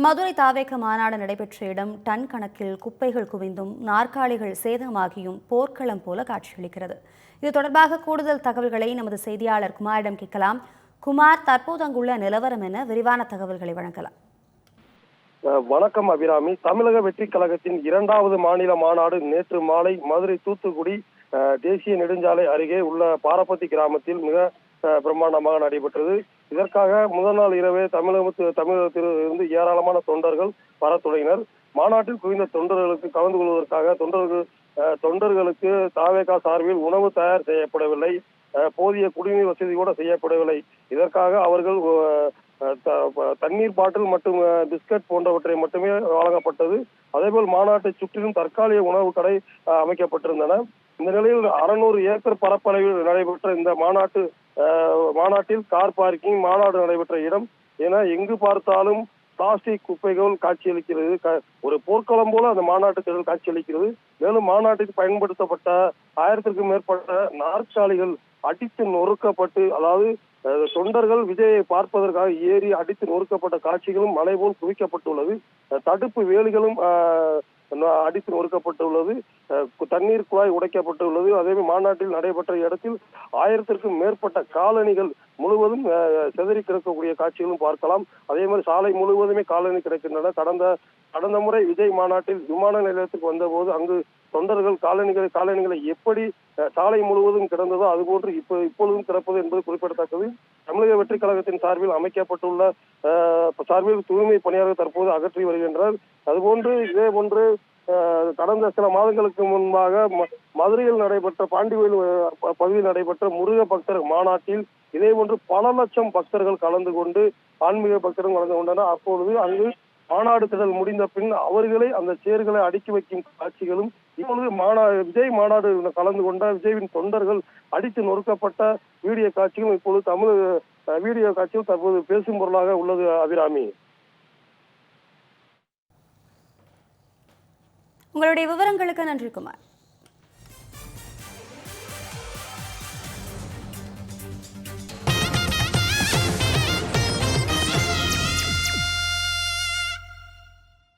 மதுரை தாவேக்க மாநாடு நடைபெற்ற இடம் டன் கணக்கில் குப்பைகள் குவிந்தும் நாற்காலிகள் சேதமாகியும் போர்க்களம் போல காட்சியளிக்கிறது. இது தொடர்பாக கூடுதல் தகவல்களை நமது செய்தியாளர் குமாரிடம் கேட்கலாம். குமார் தற்போது அங்குள்ள நிலவரம் என விரிவான தகவல்களை வழங்கலாம். அஹ் வணக்கம் அபிராமி. தமிழக வெற்றி கழகத்தின் இரண்டாவது மாநில மாநாடு நேற்று மாலை மதுரை தூத்துக்குடி அஹ், தேசிய நெடுஞ்சாலை அருகே உள்ள பாரப்பத்தி கிராமத்தில் மிக அஹ், பிரம்மாண்டமாக நடைபெற்றது. இதற்காக முதல் நாள் இரவே தமிழக தமிழகத்தில் இருந்து ஏராளமான தொண்டர்கள் வரத்துடையினர் மாநாட்டில் குவிந்த தொண்டர்களுக்கு கலந்து கொள்வதற்காக தொண்டர்கள் தொண்டர்களுக்கு தாவேகா சார்பில் உணவு தயார் செய்யப்படவில்லை. போதிய குடிநீர் வசதி கூட செய்யப்படவில்லை. இதற்காக அவர்கள் தண்ணீர் பாட்டில் மற்றும் பிஸ்கட் போன்றவற்றை மட்டுமே வழங்கப்பட்டது. அதேபோல் மாநாட்டை சுற்றிலும் தற்காலிக உணவு கடை அமைக்கப்பட்டிருந்தன. இந்த நிலையில் அறுநூறு ஏக்கர் பரப்பளவில் நடைபெற்ற இந்த மாநாட்டு மாநாட்டில் கார் பார்க்கிங் மாநாடு நடைபெற்ற இடம் என எங்கு பார்த்தாலும் பிளாஸ்டிக் குப்பைகள் காட்சியளிக்கிறது. க- ஒரு போர்க்களம் போல அந்த மாநாட்டு திடல் காட்சியளிக்கிறது. மேலும் மாநாட்டிற்கு பயன்படுத்தப்பட்ட ஆயிரத்திற்கும் மேற்பட்ட நாற்காலிகள் அடித்து நொறுக்கப்பட்டு அதாவது தொண்டர்கள் விஜயை பார்ப்பதற்காக ஏறி அடித்து நொறுக்கப்பட்ட காட்சிகளும் மலை போல் குவிக்கப்பட்டுள்ளது தடுப்பு வேலிகளும் அடித்து நொறுக்கப்பட்டுள்ளது தண்ணீர் குழாய் உடைக்கப்பட்டுள்ளது. அதேமாதிரி மாநாட்டில் நடைபெற்ற இடத்தில் ஆயிரத்திற்கும் மேற்பட்ட காலணிகள் முழுவதும் செதறி சிதறி கிடக்கக்கூடிய காட்சிகளும் பார்க்கலாம். அதே மாதிரி சாலை முழுவதுமே காலணி கிடக்கின்றன. கடந்த கடந்த முறை விஜய் மாநாட்டில் விமான நிலையத்துக்கு வந்தபோது அங்கு தொண்டர்கள் காலணிகளை காலணிகளை எப்படி சாலை முழுவதும் கிடந்ததோ அதுபோன்று இப்போ இப்பொழுதும் கிடப்பது என்பது குறிப்பிடத்தக்கது. தமிழக வெற்றி கழகத்தின் சார்பில் அமைக்கப்பட்டுள்ள சார்பில் தூய்மை பணியாளர் தற்போது அகற்றி வருகின்றனர் அதுபோன்று இதே போன்று அஹ், கடந்த சில மாதங்களுக்கு முன்பாக ம- மதுரையில் நடைபெற்ற பாண்டிவேல் பகுதியில் நடைபெற்ற முருக பக்தர் மாநாட்டில் இதே போன்று பல லட்சம் பக்தர்கள் கலந்து கொண்டு ஆன்மீக பக்தர்கள் கலந்து கொண்டனர். அப்பொழுது அங்கு மாநாடு திடல் முடிந்த பின் அவர்களே அந்த சேர்களை அடுக்கி வைக்கும் காட்சிகளும் இப்பொழுது மாநா விஜய் மாநாடு கலந்து கொண்ட விஜய்வின் தொண்டர்கள் அடித்து நொறுக்கப்பட்ட வீடியோ காட்சிகளும் இப்பொழுது தமிழ் வீடியோ காட்சியும் தற்போது பேசும் பொருளாக உள்ளது அபிராமி. உங்களுடைய விவரங்களுக்கு நன்றி குமார்.